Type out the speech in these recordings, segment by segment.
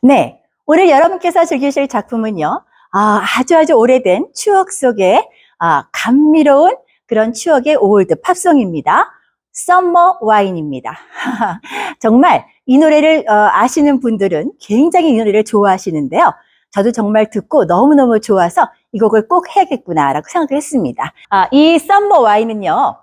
네, 오늘 여러분께서 즐기실 작품은요, 아, 아주 아주 오래된 추억 속에 아, 감미로운 그런 추억의 올드 팝송입니다. 썸머 와인입니다. 정말 이 노래를 어, 아시는 분들은 굉장히 이 노래를 좋아하시는데요. 저도 정말 듣고 너무너무 좋아서 이 곡을 꼭 해야겠구나라고 생각을 했습니다. 아, 이 썸머 와인은요,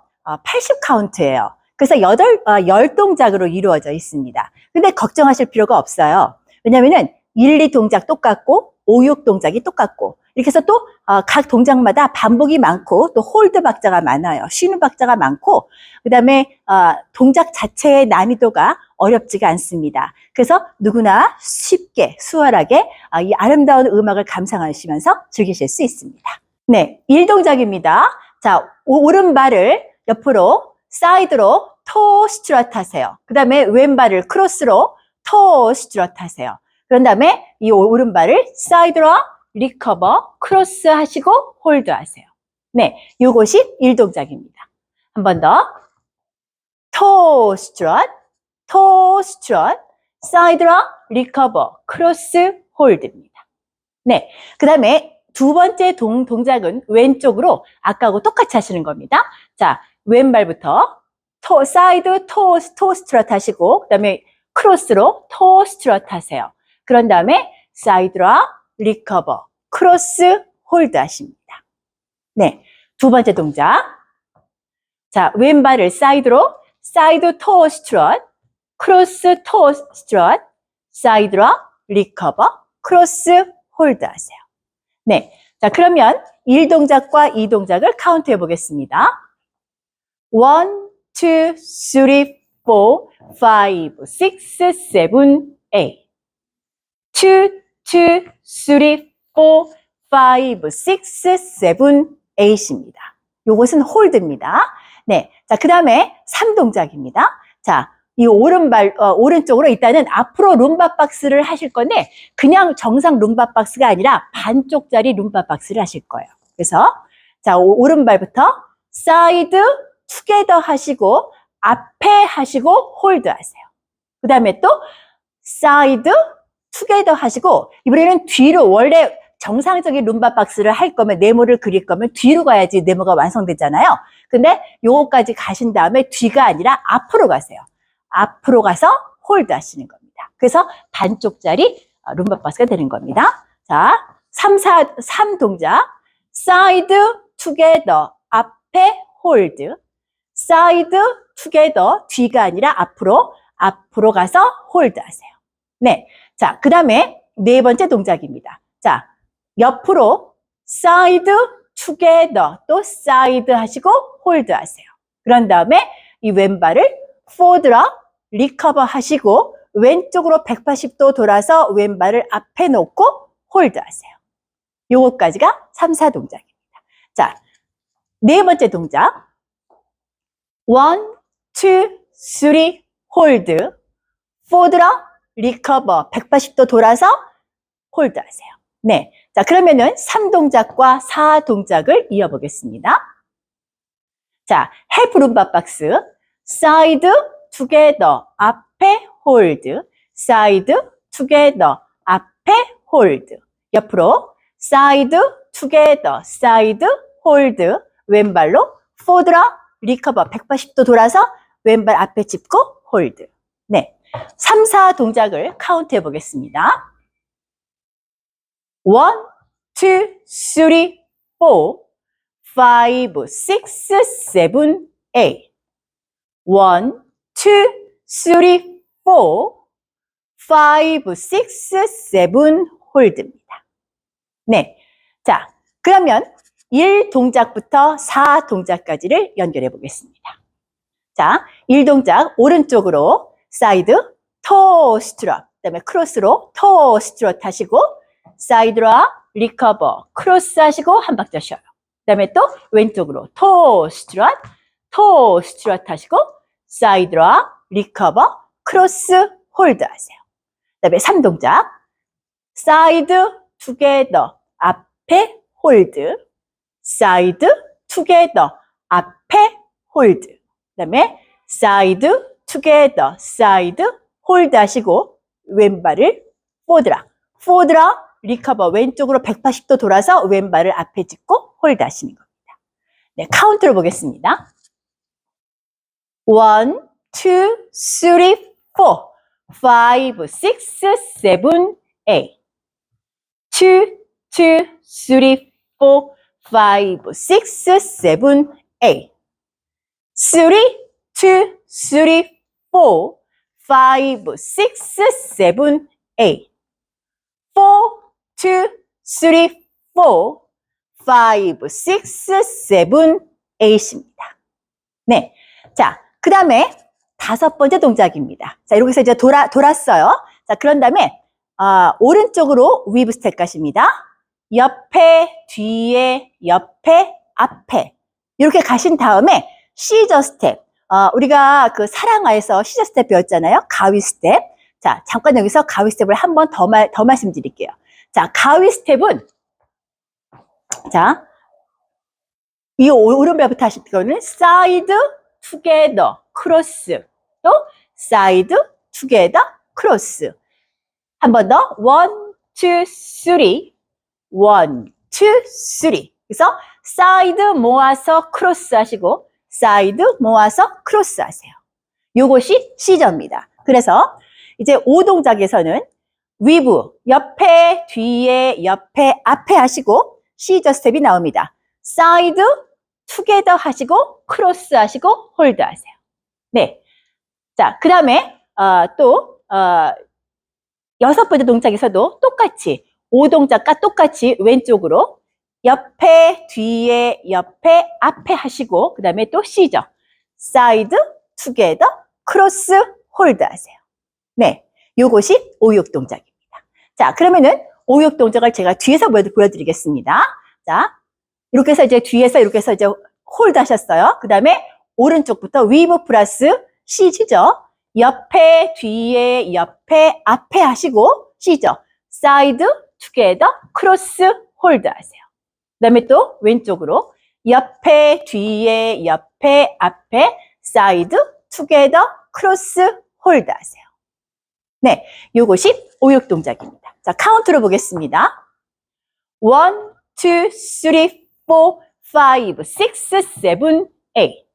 80 카운트예요. 그래서 8, 어, 10동작으로 이루어져 있습니다. 근데 걱정하실 필요가 없어요. 왜냐면은 1, 2 동작 똑같고 5, 6 동작이 똑같고 이렇게 해서 또 각 동작마다 반복이 많고 또 홀드 박자가 많아요. 쉬는 박자가 많고 그다음에 어, 동작 자체의 난이도가 어렵지가 않습니다. 그래서 누구나 쉽게 수월하게 아, 이 아름다운 음악을 감상하시면서 즐기실 수 있습니다. 네, 1동작입니다. 자, 오- 오른발을 옆으로 사이드로 토 스트럿 하세요. 그 다음에 왼발을 크로스로 토 스트럿 하세요. 그런 다음에 이 오- 오른발을 사이드로 리커버, 크로스 하시고 홀드 하세요. 네, 요것이 1동작입니다. 한 번 더. 토 스트럿, 토 스트럿, 사이드로 리커버, 크로스 홀드입니다. 네, 그 다음에 두 번째 동, 동작은 왼쪽으로 아까하고 똑같이 하시는 겁니다. 자, 왼발부터 토, 사이드 토, 토 스트럿 하시고, 그 다음에 크로스로 토 스트럿 하세요. 그런 다음에 사이드로 리커버, 크로스 홀드 하십니다. 네, 두 번째 동작. 자, 왼발을 사이드로, 사이드 토 스트럿, 크로스 토 스트럿, 사이드로 리커버, 크로스 홀드 하세요. 네, 자, 그러면 1동작과 2동작을 카운트 해보겠습니다. 1, 2, 3, 4, 5, 6, 7, 8. 2, 2, 3, 4, 5, 6, 7, 8입니다. 요것은 홀드입니다. 네. 자, 그 다음에 3동작입니다. 자, 이 오른발, 어, 오른쪽으로 일단은 앞으로 룸바 박스를 하실 건데, 그냥 정상 룸바 박스가 아니라 반쪽짜리 룸바 박스를 하실 거예요. 그래서, 자, 오- 오른발부터 사이드, 투게더 하시고, 앞에 하시고, 홀드 하세요. 그 다음에 또, 사이드, 투게더 하시고, 이번에는 뒤로, 원래 정상적인 룸바 박스를 할 거면, 네모를 그릴 거면 뒤로 가야지 네모가 완성되잖아요. 근데 요거까지 가신 다음에 뒤가 아니라 앞으로 가세요. 앞으로 가서 홀드 하시는 겁니다. 그래서 반쪽짜리 어, 룸바 박스가 되는 겁니다. 자, 3, 4, 3 동작. 사이드, 투게더, 앞에 홀드. 사이드, 투게더, 뒤가 아니라 앞으로, 앞으로 가서 홀드 하세요. 네. 자, 그 다음에 네 번째 동작입니다. 자, 옆으로 사이드, 투게더, 또 사이드 하시고 홀드 하세요. 그런 다음에 이 왼발을 리커버 하시고 왼쪽으로 180도 돌아서 왼발을 앞에 놓고 홀드 하세요. 요거까지가 3, 4 동작입니다. 자, 네 번째 동작. 1, 2, 3, 홀드. 포드라 리커버 180도 돌아서 홀드 하세요. 네. 자, 그러면은 3동작과 4동작을 이어보겠습니다. 자, 헬프 룸바 박스. 사이드, 투게더, 앞에 홀드. 사이드, 투게더, 앞에 홀드. 옆으로 사이드, 투게더, 사이드, 홀드. 왼발로 포드라, 리커버 180도 돌아서 왼발 앞에 짚고 홀드. 네. 3, 4 동작을 카운트 해 보겠습니다. 1, 2, 3, 4, 5, 6, 7, 8. 1, 2, 3, 4, 5, 6, 7 홀드입니다. 네. 자, 그러면 1 동작부터 4 동작까지를 연결해 보겠습니다. 자, 1 동작 오른쪽으로 사이드 토 스트럿, 그 다음에 크로스로 토 스트럿 하시고 사이드로 리커버 크로스 하시고 한 박자 쉬어요. 그 다음에 또 왼쪽으로 토 스트럿 토 스트럿 하시고 사이드로 리커버 크로스 홀드 하세요. 그 다음에 3동작 사이드 투게더 앞에 홀드 사이드 투게더 앞에 홀드 그다음에 사이드 투게더 사이드 홀드 하시고 왼발을 포드라. 포드라, 리커버. 왼쪽으로 180도 돌아서 왼발을 앞에 짚고 홀드 하시는 겁니다. 네, 카운트를 보겠습니다. one, two, three, four, five, six, seven, eight. two, two, three, four, five, six, seven, eight. three, two, three, four, five, six, seven, eight. four, two, three, four, five, six, seven, eight입니다. 네. 자, 그 다음에 다섯 번째 동작입니다. 자, 이렇게 해서 이제 돌아, 돌았어요. 자, 그런 다음에, 아, 오른쪽으로 위브 스텝 가십니다. 옆에, 뒤에, 옆에, 앞에. 이렇게 가신 다음에 시저 스텝. 어, 우리가 그 사랑아에서 시저 스텝 배웠잖아요. 가위 스텝. 자, 잠깐 여기서 가위 스텝을 한 번 더 말, 더 말씀드릴게요. 자, 가위 스텝은, 자, 이 오- 오른발부터 하실 거는 사이드, 투게더, 크로스. 또, 사이드, 투게더, 크로스. 한 번 더, 원, 투, 쓰리. 원, 투, 쓰리. 그래서 사이드 모아서 크로스 하시고, 사이드 모아서 크로스 하세요. 요것이 시저입니다. 그래서 이제 오 동작에서는 위브, 옆에, 뒤에, 옆에, 앞에 하시고 시저 스텝이 나옵니다. 사이드, 투게더 하시고 크로스 하시고 홀드 하세요. 네. 자, 그 다음에 어, 또 어, 여섯 번째 동작에서도 똑같이 오 동작과 똑같이 왼쪽으로 옆에, 뒤에, 옆에, 앞에 하시고 그 다음에 또 시저 사이드, 투게더, 크로스, 홀드 하세요. 네. 요것이 오육 동작입니다. 자, 그러면은 오육 동작을 제가 뒤에서 보여- 보여드리겠습니다. 자, 이렇게 해서 이제 뒤에서 이렇게 해서 이제 홀드 하셨어요. 그 다음에 오른쪽부터 위브 플러스 시죠. 옆에, 뒤에, 옆에, 앞에 하시고 시죠. 사이드, 투게더, 크로스, 홀드 하세요. 그 다음에 또 왼쪽으로 옆에, 뒤에, 옆에, 앞에, 사이드, 투게더, 크로스, 홀드 하세요. 네, 요것이 오육 동작입니다. 자, 카운트로 보겠습니다. one, two, three, four, five, six, seven, eight.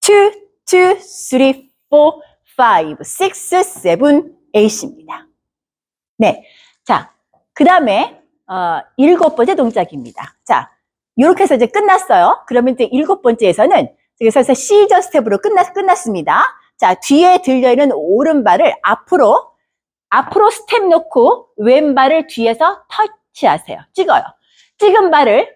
two, two, three, four, five, six, seven, eight입니다. 네, 자, 그 다음에 어, 일곱 번째 동작입니다. 자, 이렇게 해서 이제 끝났어요. 그러면 이제 일곱 번째에서는 그래서 시저 스텝으로 끝났, 끝났습니다. 자, 뒤에 들려있는 오른발을 앞으로, 앞으로 스텝 놓고 왼발을 뒤에서 터치하세요. 찍어요. 찍은 발을,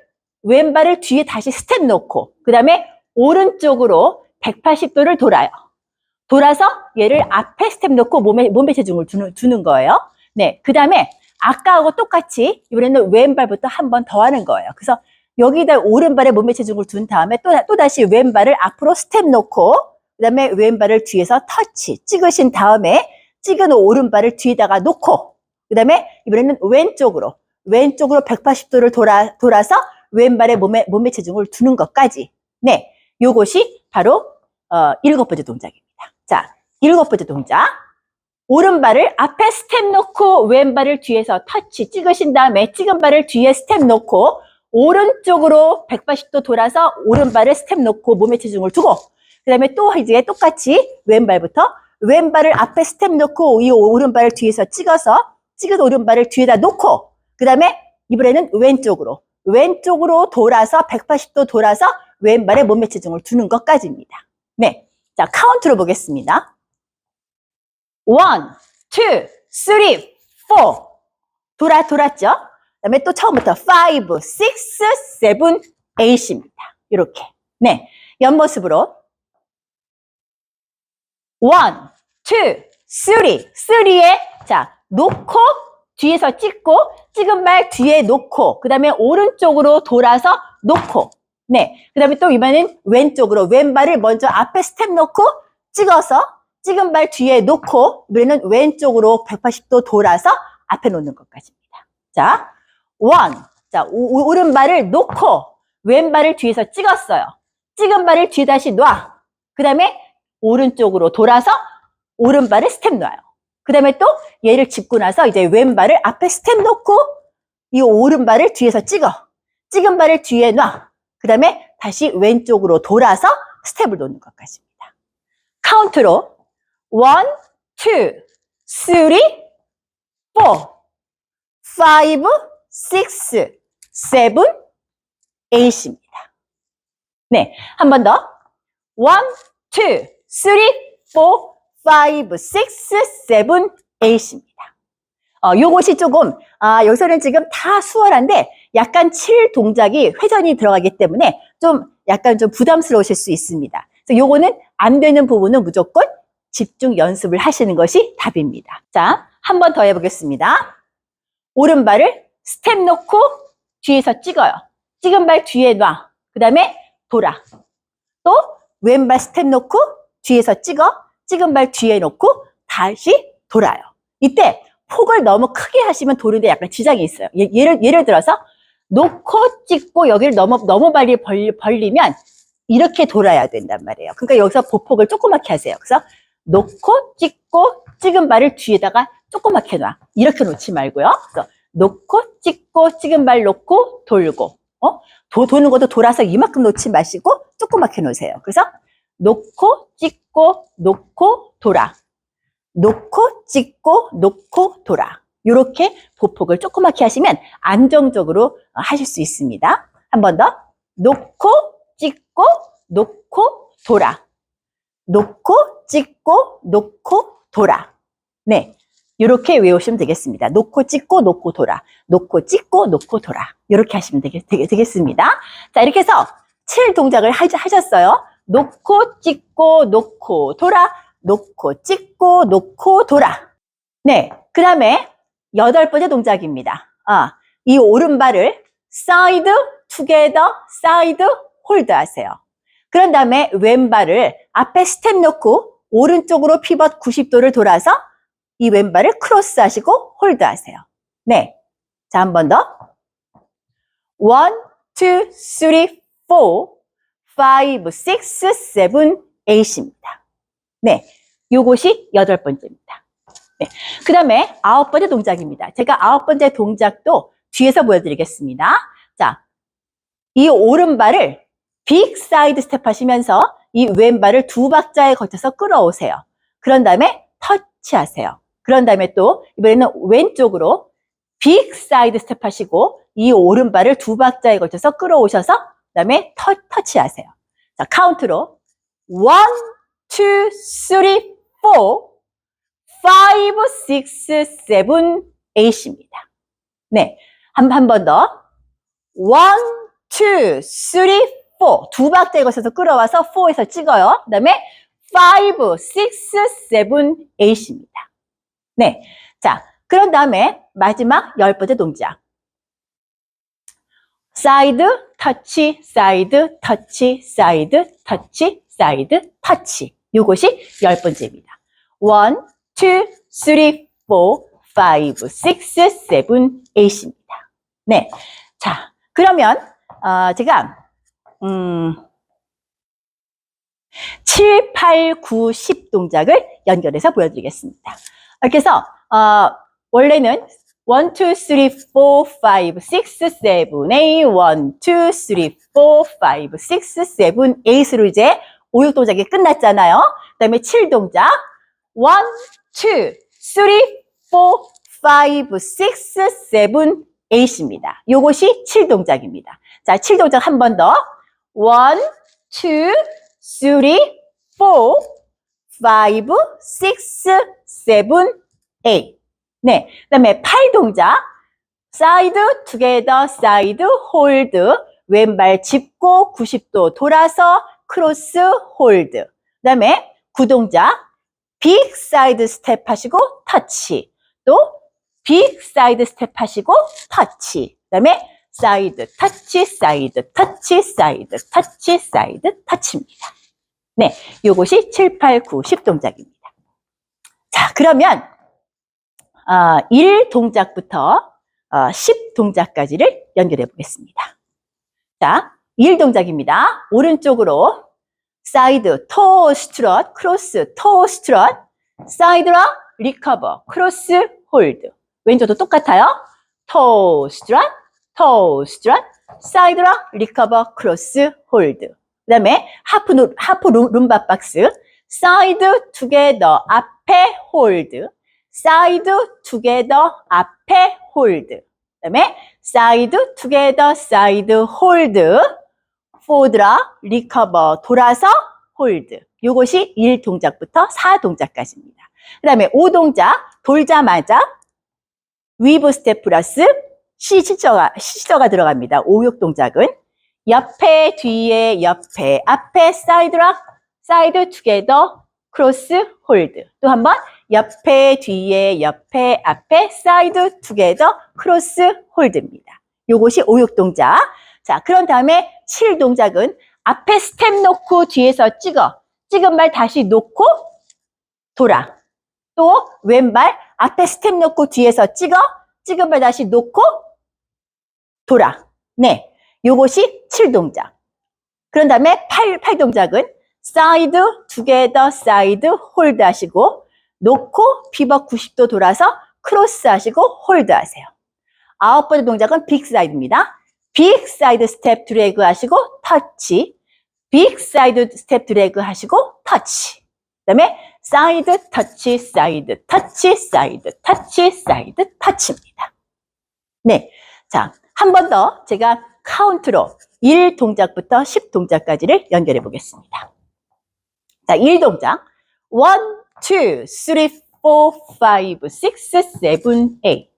왼발을 뒤에 다시 스텝 놓고, 그 다음에 오른쪽으로 180도를 돌아요. 돌아서 얘를 앞에 스텝 놓고 몸에, 몸에 체중을 두는, 두는 거예요. 네. 그 다음에 아까하고 똑같이 이번에는 왼발부터 한 번 더 하는 거예요. 그래서 여기다 오른발에 몸의 체중을 둔 다음에 또, 또 다시 왼발을 앞으로 스텝 놓고 그 다음에 왼발을 뒤에서 터치 찍으신 다음에 찍은 오른발을 뒤에다가 놓고 그 다음에 이번에는 왼쪽으로 왼쪽으로 180도를 돌아, 돌아서 왼발에 몸에, 몸의 체중을 두는 것까지 네 요것이 바로 어, 일곱 번째 동작입니다. 자 일곱 번째 동작 오른발을 앞에 스텝 놓고 왼발을 뒤에서 터치 찍으신 다음에 찍은 발을 뒤에 스텝 놓고 오른쪽으로 180도 돌아서 오른발을 스텝 놓고 몸의 체중을 두고 그 다음에 또 이제 똑같이 왼발부터 왼발을 앞에 스텝 놓고 이 오른발을 뒤에서 찍어서 찍은 오른발을 뒤에다 놓고 그 다음에 이번에는 왼쪽으로 왼쪽으로 돌아서 180도 돌아서 왼발에 몸의 체중을 두는 것까지입니다. 네, 자 카운트로 보겠습니다. One, two, three, four. 돌아, 돌았죠? 그 다음에 또 처음부터 five, six, seven, eight입니다. 이렇게. 네. 옆모습으로. one, two, three. three에, 자, 놓고, 뒤에서 찍고, 찍은 발 뒤에 놓고, 그 다음에 오른쪽으로 돌아서 놓고, 네. 그 다음에 또 이번엔 왼쪽으로, 왼발을 먼저 앞에 스텝 놓고, 찍어서, 찍은 발 뒤에 놓고 우리는 왼쪽으로 180도 돌아서 앞에 놓는 것까지입니다. 자, one. 자, 오, 오른발을 놓고 왼발을 뒤에서 찍었어요. 찍은 발을 뒤에 다시 놔. 그 다음에 오른쪽으로 돌아서 오른발을 스텝 놔요. 그 다음에 또 얘를 짚고 나서 이제 왼발을 앞에 스텝 놓고 이 오른발을 뒤에서 찍어. 찍은 발을 뒤에 놔. 그 다음에 다시 왼쪽으로 돌아서 스텝을 놓는 것까지입니다. 카운트로 1, 2, 3, 4, 5, 6, 7, 8입니다. 네, 한 번 더. 1, 2, 3, 4, 5, 6, 7, 8입니다. 어, 요것이 조금, 아, 여기서는 지금 다 수월한데 약간 칠 동작이 회전이 들어가기 때문에 좀 약간 좀 부담스러우실 수 있습니다. 그래서 요거는 안 되는 부분은 무조건 집중 연습을 하시는 것이 답입니다. 자, 한 번 더 해보겠습니다. 오른발을 스텝 놓고 뒤에서 찍어요. 찍은 발 뒤에 놔. 그 다음에 돌아. 또 왼발 스텝 놓고 뒤에서 찍어. 찍은 발 뒤에 놓고 다시 돌아요. 이때 폭을 너무 크게 하시면 도는데 약간 지장이 있어요. 예- 예를, 예를 들어서 놓고 찍고 여기를 너무, 너무 빨리 벌, 벌리면 이렇게 돌아야 된단 말이에요. 그러니까 여기서 보폭을 조그맣게 하세요. 그래서 놓고 찍고 찍은 발을 뒤에다가 조그맣게 놔. 이렇게 놓지 말고요. 놓고 찍고 찍은 발 놓고 돌고 어? 도, 도는 것도 돌아서 이만큼 놓지 마시고 조그맣게 놓으세요. 그래서 놓고 찍고 놓고 돌아. 놓고 찍고 놓고 돌아. 이렇게 보폭을 조그맣게 하시면 안정적으로 어, 하실 수 있습니다. 한 번 더. 놓고 찍고 놓고 돌아. 놓고 찍고 놓고 돌아. 네. 이렇게 외우시면 되겠습니다. 놓고 찍고 놓고 돌아. 놓고 찍고 놓고 돌아. 이렇게 하시면 되겠, 습니다 자, 이렇게 해서 칠 동작을 하, 하셨어요. 놓고 찍고 놓고 돌아. 놓고 찍고 놓고 돌아. 네. 그 다음에 여덟 번째 동작입니다. 아, 이 오른발을 사이드, 투게더, 사이드, 홀드 하세요. 그런 다음에 왼발을 앞에 스텝 놓고 오른쪽으로 피벗 90도를 돌아서 이 왼발을 크로스 하시고 홀드 하세요. 네. 자, 한 번 더. 1, 2, 3, 4, 5, 6, 7, 8입니다. 네. 요것이 여덟 번째입니다. 네. 그 다음에 아홉 번째 동작입니다. 제가 아홉 번째 동작도 뒤에서 보여드리겠습니다. 자, 이 오른발을 빅 사이드 스텝 하시면서 이 왼발을 두 박자에 걸쳐서 끌어오세요. 그런 다음에 터치 하세요. 그런 다음에 또 이번에는 왼쪽으로 빅 사이드 스텝 하시고 이 오른발을 두 박자에 걸쳐서 끌어오셔서 그다음에 터, 터치 하세요. 자, 카운트로 1 2 3 4 5 6 7 8입니다. 네. 한 한 번 더. 1 2 3 4. 두 박자에 걸쳐서 끌어와서 4에서 찍어요. 그 다음에 5 6 7 8입니다. 네. 자, 그런 다음에 마지막 열 번째 동작. 사이드, 터치, 사이드, 터치, 사이드, 터치, 사이드, 터치. 요것이 열 번째입니다. 1, 2, 3, 4, 5, 6, 7, 8입니다. 네. 자, 그러면, 어, 제가, 음, 7, 8, 9, 10 동작을 연결해서 보여드리겠습니다. 이렇게 해서 어, 원래는 1, 2, 3, 4, 5, 6, 7, 8, 1, 2, 3, 4, 5, 6, 7, 8으로 이제 5, 6 동작이 끝났잖아요. 그 다음에 7 동작 1, 2, 3, 4, 5, 6, 7, 8입니다. 요것이 7 동작입니다. 자, 7 동작 한 번 더. 1, 2, 3, 4, 5, 6, 7, 8. 네. 그 다음에 팔 동작. 사이드, 투게더, 사이드, 홀드. 왼발 짚고 90도 돌아서 크로스, 홀드. 그 다음에 구동작. 빅 사이드 스텝 하시고 터치. 또 빅 사이드 스텝 하시고 터치. 그 다음에 사이드, 터치, 사이드, 터치, 사이드, 터치, 사이드, 터치입니다. 네. 요것이 7, 8, 9, 10 동작입니다. 자, 그러면 어, 1 동작부터 어, 10 동작까지를 연결해 보겠습니다. 자, 1 동작입니다. 오른쪽으로 사이드, 토 스트럿, 크로스, 토 스트럿, 사이드라, 리커버, 크로스, 홀드. 왼쪽도 똑같아요. Toe, strut, toe, strut, 사이드 락, 리커버, 크로스, 홀드. 그 다음에 하프, 누- 하프 룸- 룸바 박스, 사이드, 투게더, 앞에, 홀드. 사이드, 투게더, 앞에, 홀드. 그 다음에 사이드, 투게더, 사이드, 홀드. 포드라, 리커버, 돌아서, 홀드. 요것이 1 동작부터 4 동작까지입니다. 그 다음에 5 동작, 돌자마자 위브 스텝 플러스 시시저가, 시시저가 들어갑니다. 5, 6 동작은 옆에, 뒤에, 옆에, 앞에, 사이드락, 사이드 투게더, 크로스, 홀드. 또 한 번, 옆에, 뒤에, 옆에, 앞에, 사이드 투게더, 크로스, 홀드입니다. 요것이 5, 6 동작. 자, 그런 다음에 7 동작은 앞에 스텝 놓고 뒤에서 찍어. 찍은 발 다시 놓고 돌아. 또 왼발 앞에 스텝 놓고 뒤에서 찍어. 찍은 발 다시 놓고 돌아. 네. 요것이 7 동작. 그런 다음에 8, 팔 동작은 사이드, 투게더, 사이드, 홀드 하시고 놓고 피벗 90도 돌아서 크로스 하시고 홀드 하세요. 아홉 번째 동작은 빅 사이드입니다. 빅 사이드 스텝 드래그 하시고 터치. 빅 사이드 스텝 드래그 하시고 터치. 그다음에 사이드 터치 사이드 터치 사이드 터치 사이드 터치입니다. 네. 자, 한 번 더 제가 카운트로 1 동작부터 10 동작까지를 연결해 보겠습니다. 자, 1 동작. 1 2 3 4 5 6 7 8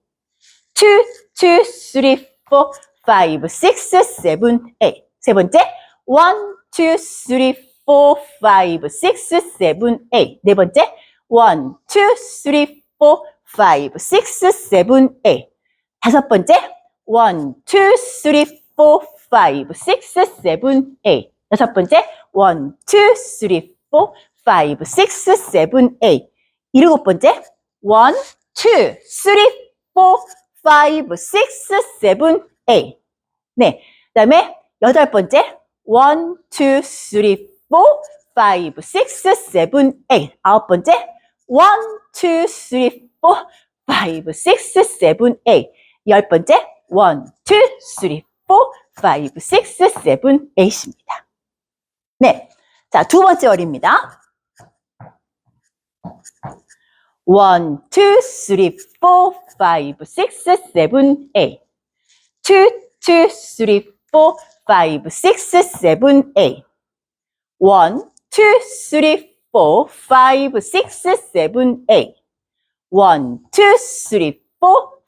2 2 3 4 5 6 7 8 세 번째. 1 2 3 4 5 6 7 8 네 번째. 1 2 3 4 5 6 7 8 다섯 번째 1 2 3 4 5 6 7 8 여섯 번째. 1 2 3 4 5 6 7 8 일곱 번째. 1 2 3 4 5 6 7 8 네. 그 다음에 여덟 번째. 1 2 3 4 5 6 7 8 아홉 번째. 1 2 3 4 5 6 7 8 열 번째 1 2 3 4 5 6 7 8입니다. 네. 자, 두 번째 월입니다. 1 2 3 4 5 6 7 8 2 2 3 4 5 6 7 8 1 2 3 4 5 6 7 8 1 2 3 4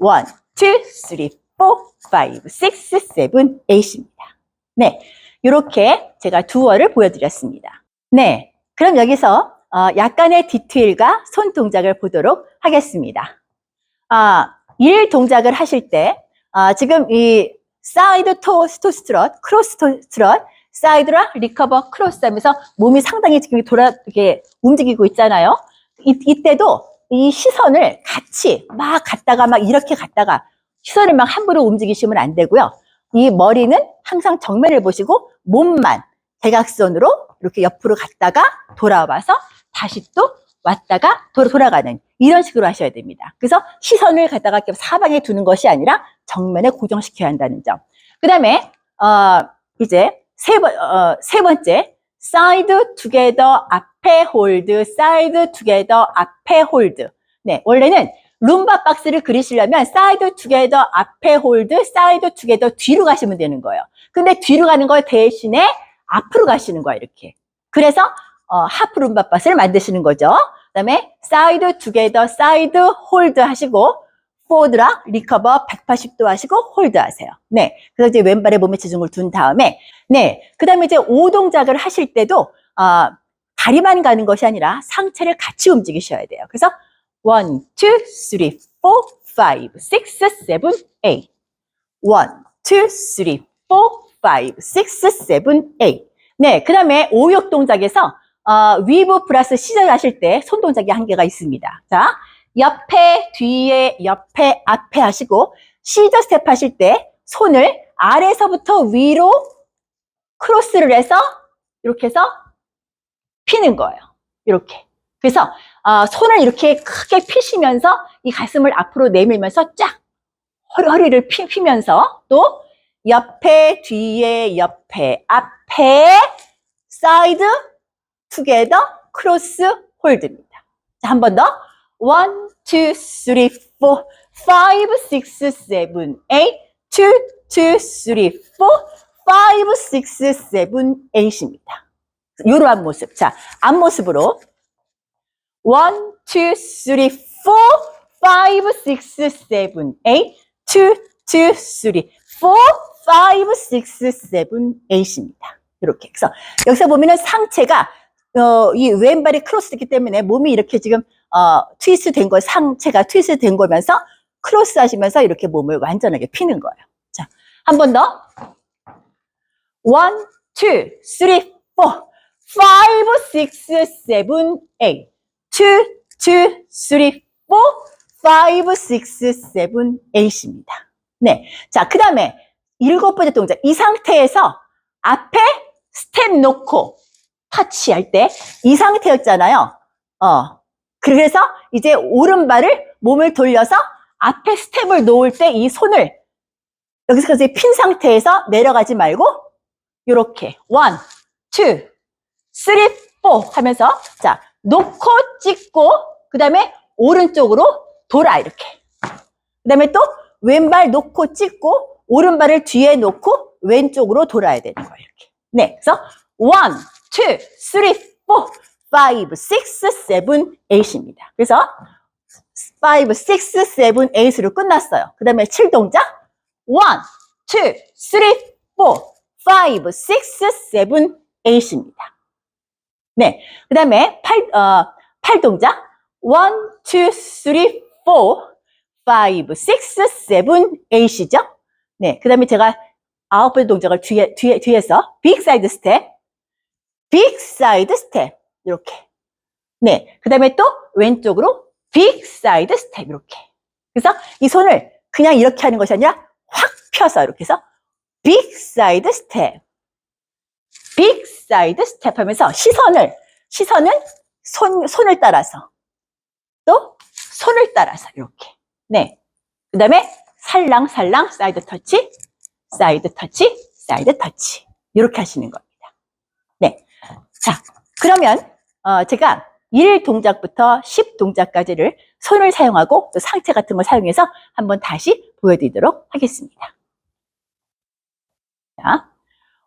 1 2 3 4 5 6 7 8입니다. 네, 이렇게 제가 두어를 보여드렸습니다. 네, 그럼 여기서 어, 약간의 디테일과 손 동작을 보도록 하겠습니다. 아, 일 동작을 하실 때 아, 지금 이 사이드 토 스토 스트럿, 크로스 스토스트럿, 사이드랑 리커버 크로스 하면서 몸이 상당히 지금 돌아 이렇게 움직이고 있잖아요. 이, 이때도 이 시선을 같이 막 갔다가 막 이렇게 갔다가 시선을 막 함부로 움직이시면 안 되고요. 이 머리는 항상 정면을 보시고 몸만 대각선으로 이렇게 옆으로 갔다가 돌아와서 다시 또 왔다가 돌아, 돌아가는 이런 식으로 하셔야 됩니다. 그래서 시선을 갖다가 사방에 두는 것이 아니라 정면에 고정시켜야 한다는 점. 그 다음에 어, 이제 세, 번, 어, 세 번째 사이드 투게더 앞에 홀드 사이드 투게더 앞에 홀드 네 원래는 룸바 박스를 그리시려면 사이드 투게더 앞에 홀드 사이드 투게더 뒤로 가시면 되는 거예요. 근데 뒤로 가는 거 대신에 앞으로 가시는 거야 이렇게. 그래서 어, 하프 룸바 박스를 만드시는 거죠. 그다음에 사이드 투게더 사이드 홀드 하시고 포드랑 리커버 180도 하시고 홀드 하세요. 네. 그래서 이제 왼발에 몸에 체중을 둔 다음에 네. 그다음에 이제 오 동 작을 하실 때도 어, 다리만 가는 것이 아니라 상체를 같이 움직이셔야 돼요. 그래서 One, two, three, four, five, six, seven, eight. One, two, three, four, five, six, seven, eight. 네, 그 다음에 오역 동작에서 어, 위브 플러스 시절 하실 때 손 동작이 한 개가 있습니다. 자, 옆에, 뒤에, 옆에, 앞에 하시고 시저 스텝 하실 때 손을 아래서부터 위로 크로스를 해서 이렇게 해서 피는 거예요. 이렇게. 그래서 어, 손을 이렇게 크게 피시면서 이 가슴을 앞으로 내밀면서 쫙 허리, 허리를 피, 피면서 또 옆에, 뒤에, 옆에, 앞에, 사이드, 투게더, 크로스, 홀드입니다. 자, 한 번 더. One, two, three, four, five, six, seven, eight. Two, two, three, four, five, six, seven, eight입니다. 이러한 모습. 자, 앞모습으로. One, two, three, four, five, six, seven, eight. Two, two, three, four, five, six, seven, eight입니다. 이렇게. 그래서 여기서 보면은 상체가 어, 이 왼발이 크로스됐기 때문에 몸이 이렇게 지금 어, 트위스트 된 거, 상체가 트위스트 된 거면서 크로스 하시면서 이렇게 몸을 완전하게 피는 거예요. 자, 한 번 더. One, two, three, four, five, six, seven, eight. Two, two, three, four, five, six, seven, eight입니다. 네. 자, 그 다음에 일곱 번째 동작. 이 상태에서 앞에 스텝 놓고 터치할 때 이 상태였잖아요. 어. 그래서 이제 오른발을 몸을 돌려서 앞에 스텝을 놓을 때 이 손을 여기서까지 핀 상태에서 내려가지 말고 이렇게 one, three, four 하면서 자 놓고 찍고 그 다음에 오른쪽으로 돌아 이렇게 그 다음에 또 왼발 놓고 찍고 오른발을 뒤에 놓고 왼쪽으로 돌아야 되는 거예요 이렇게 네 그래서 one, two, three, four, five, six, seven, eight입니다 그래서 five, six, seven, eight으로 끝났어요 그 다음에 7동작 one, two, three, four, five, six, seven, eight입니다 네, 그 다음에 팔, 어, 팔 동작. one, two, three, four, five, six, seven, eight이죠? 네, 그 다음에 제가 아홉 번째 동작을 뒤에, 뒤에, 뒤에서 big side step, big side step. 이렇게. 네, 그 다음에 또 왼쪽으로 big side step. 이렇게. 그래서 이 손을 그냥 이렇게 하는 것이 아니라 확 펴서 이렇게 해서 big side step. 빅 사이드 스텝 하면서 시선을, 시선은 손, 손을 따라서 또 손을 따라서 이렇게. 네. 그 다음에 살랑살랑 사이드 터치, 사이드 터치, 사이드 터치. 이렇게 하시는 겁니다. 네. 자, 그러면, 어, 제가 1 동작부터 10 동작까지를 손을 사용하고 또 상체 같은 걸 사용해서 한번 다시 보여드리도록 하겠습니다. 자.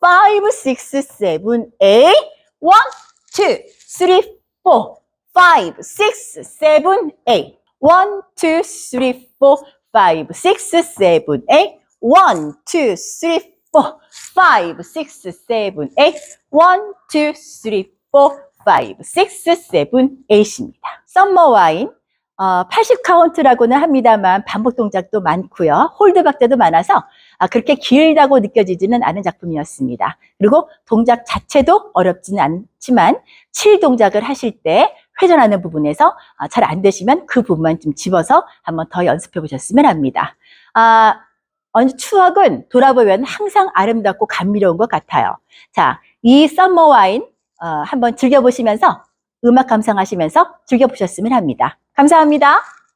five, six, seven, eight. One, two, three, four, five, six, seven, eight. One, two, three, four, five, six, seven, eight. One, two, three, four, five, six, seven, eight. One, two, three, four, five, six, seven, eight입니다. 썸머 와인. 어, 80 카운트라고는 합니다만 반복 동작도 많고요. 홀드 박자도 많아서 아, 그렇게 길다고 느껴지지는 않은 작품이었습니다. 그리고 동작 자체도 어렵지는 않지만 7 동작을 하실 때 회전하는 부분에서 아, 잘안 되시면 그 부분만 좀 집어서 한번 더 연습해 보셨으면 합니다. 아, 추억은 돌아보면 항상 아름답고 감미로운 것 같아요. 자, 이 썸머 와인 어, 한번 즐겨보시면서 음악 감상하시면서 즐겨보셨으면 합니다. 감사합니다.